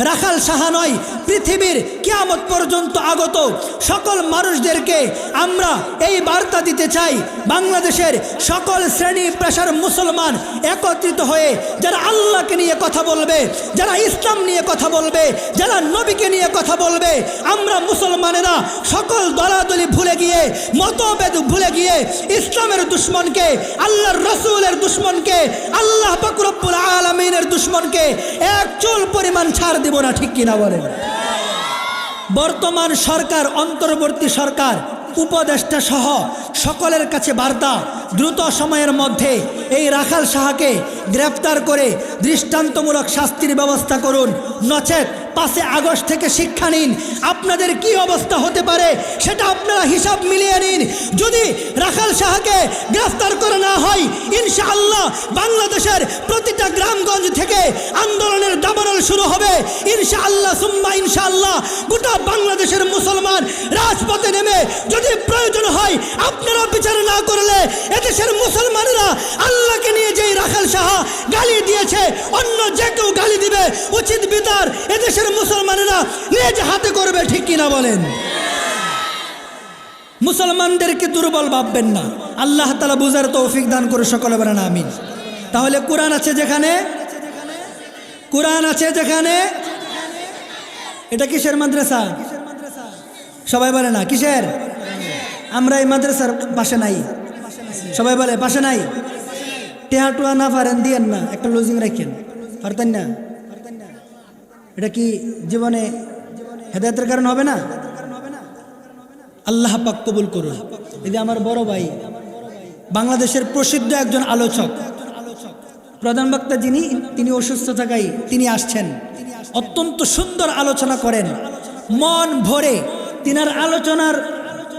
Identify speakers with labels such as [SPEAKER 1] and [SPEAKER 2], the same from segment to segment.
[SPEAKER 1] রাখাল সাহা নয় পৃথিবীর কিয়ামত পর্যন্ত আগত সকল মানুষদেরকে আমরা এই বার্তা দিতে চাই, বাংলাদেশের সকল শ্রেণি পেশার মুসলমান একত্রিত হয়ে যারা আল্লাহকে নিয়ে কথা বলবে, যারা ইসলাম নিয়ে কথা বলবে, যারা নবীকে নিয়ে কথা বলবে, আমরা মুসলমানেরা সকল দলাদলি ভুলে গিয়ে, মতভেদ ভুলে গিয়ে ইসলামের দুশ্মনকে, আল্লাহর রসুলের দুশ্মনকে, আল্লাহ বকরব্বুল আলমিনের দুশ্মনকে এক চুল পরিমাণ ছাড় দিব না, ঠিক কিনা বলেন? বর্তমান সরকার, অন্তর্বর্তী সরকার, উপদেষ্টা সহ সকলের কাছে বার্তা, দ্রুত সময়ের মধ্যে এই রাখাল সাহাকে গ্রেপ্তার করে দৃষ্টান্তমূলক শাস্তির ব্যবস্থা করুন। নচেত পাঁচে আগস্ট থেকে শিক্ষা নিন। আপনাদের কি অবস্থা হতে পারে সেটা আপনারা হিসাব মিলিয়ে নিন। যদি রাখাল শাহকে গ্রেফতার করে না হয়, ইনশাআল্লাহ বাংলাদেশের প্রতিটা গ্রামগঞ্জ থেকে আন্দোলনের দাবানল শুরু হবে। ইনশাআল্লাহ, সুম্মা ইনশাআল্লাহ, গোটা বাংলাদেশের মুসলমান রাজপথে নেমে যদি প্রয়োজন হয় আপনারা বিচার করলে মুসলমানেরা আল্লাহকে নিয়ে যেই রাখাল শাহ গালি দিয়েছে, অন্য যে কেউ গালি দিবে, উচিত বিচার এদেশের মুসলমানেরা নিজ হাতে করবে, ঠিক কিনা বলেন? মুসলমানদেরকে দুর্বল ভাববেন না। আল্লাহ তালা বুঝার তৌফিক দান করে সকলে বলেন, আমিন। তাহলে কোরআন আছে যেখানে? কোরআন আছে যেখানে? এটা কিসের মাদ্রাসা? সবাই বলে না, কিসের? আমরা এই মাদ্রাসার পাশে নাই। সবাই বলে, পাশে নাই। টেহা টুয়া না পারেন দিয়েন না, একটা লজিং রাখেন। পারতেন না। এটা কি জীবনে হেদায়তের কারণ হবে না? আল্লাহ পাক কবুল করুন। এই যে আমার বড় ভাই, বাংলাদেশের প্রসিদ্ধ একজন আলোচক, প্রধান বক্তা যিনি, তিনি অসুস্থ থাকাই তিনি আসছেন। অত্যন্ত সুন্দর আলোচনা করেন। মন ভরে তিনার আলোচনার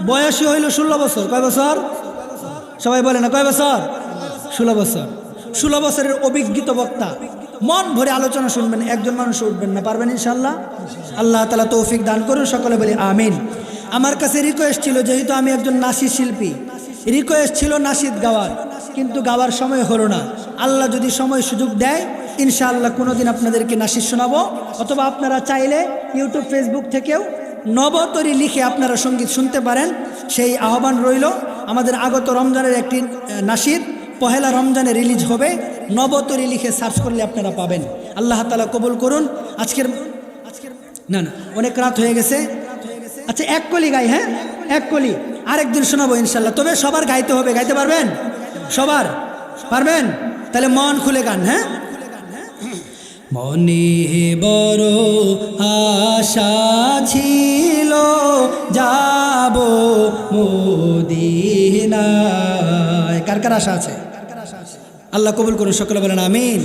[SPEAKER 1] বয়সী হইল ষোলো বছর। কয় বছর? সবাই বলে না, কয় বছর? ষোলো বছর। ষোলো বছরের অভিজ্ঞত বক্তা। মন ভরে আলোচনা শুনবেন, একজন মানুষ উঠবেন না, পারবেন ইনশাল্লাহ আল্লাহ তালা তৌফিক দান করুন, সকলে বলি আমিন। আমার কাছে রিকোয়েস্ট ছিল, যেহেতু আমি একজন নাসি শিল্পী রিকোয়েস্ট ছিল নাসিদ গাওয়ার, কিন্তু গাওয়ার সময় হলো না। আল্লাহ যদি সময় সুযোগ দেয়, ইনশাআল্লাহ কোনোদিন আপনাদেরকে নাসিদ শোনাবো। অথবা আপনারা চাইলে ইউটিউব, ফেসবুক থেকেও নবতরী লিখে আপনারা সংগীত শুনতে পারেন। সেই আহ্বান রইল। আমাদের আগত রমজানের একটি নাসির, পহেলা রমজানে রিলিজ হবে। নবতরী লিখে সার্চ করলে আপনারা পাবেন। আল্লাহ তালা কবুল করুন। আজকের আজকের, না না, অনেক রাত হয়ে গেছে। আচ্ছা এক কলি গাই হ্যাঁ? এক কলি। আরেকদিন শোনাবো ইনশাল্লাহ তবে সবার গাইতে হবে। গাইতে পারবেন? সবার? পারবেন? তাহলে মন খুলে গান হ্যাঁ? মনে বড় আশা ছিল মদিনায়। কার কার আশা আছে? আল্লাহ কবুল করুন, সকলে বলেন আমিন।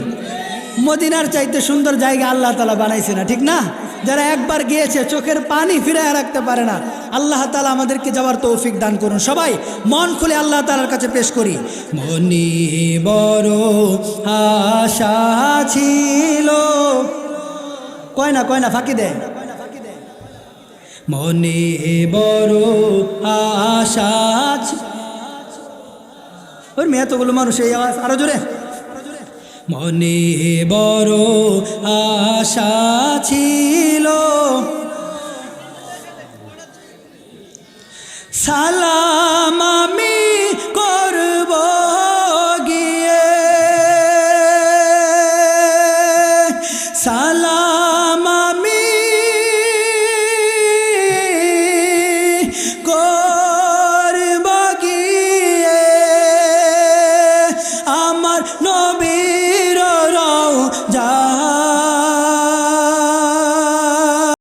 [SPEAKER 1] মদিনার চাইতে সুন্দর জায়গা আল্লাহ তালা বানাইছে না, ঠিক না? যারা একবার গিয়েছে, চোখের পানি ফিরে রাখতে পারে না। আল্লাহ তালা আমাদেরকে যাওয়ার তৌফিক দান করুন। সবাই মন খুলে আল্লাহ তালার কাছে পেশ করি। মনি বড় আশা ছিল। কয় না কয় না, ফাঁকি দেয়? মনে বড় আশা ওর মেয়ে এতগুলো মানুষ, এই আওয়াজ আরও জোরে। মনে বড় আশা ছিল। সালাম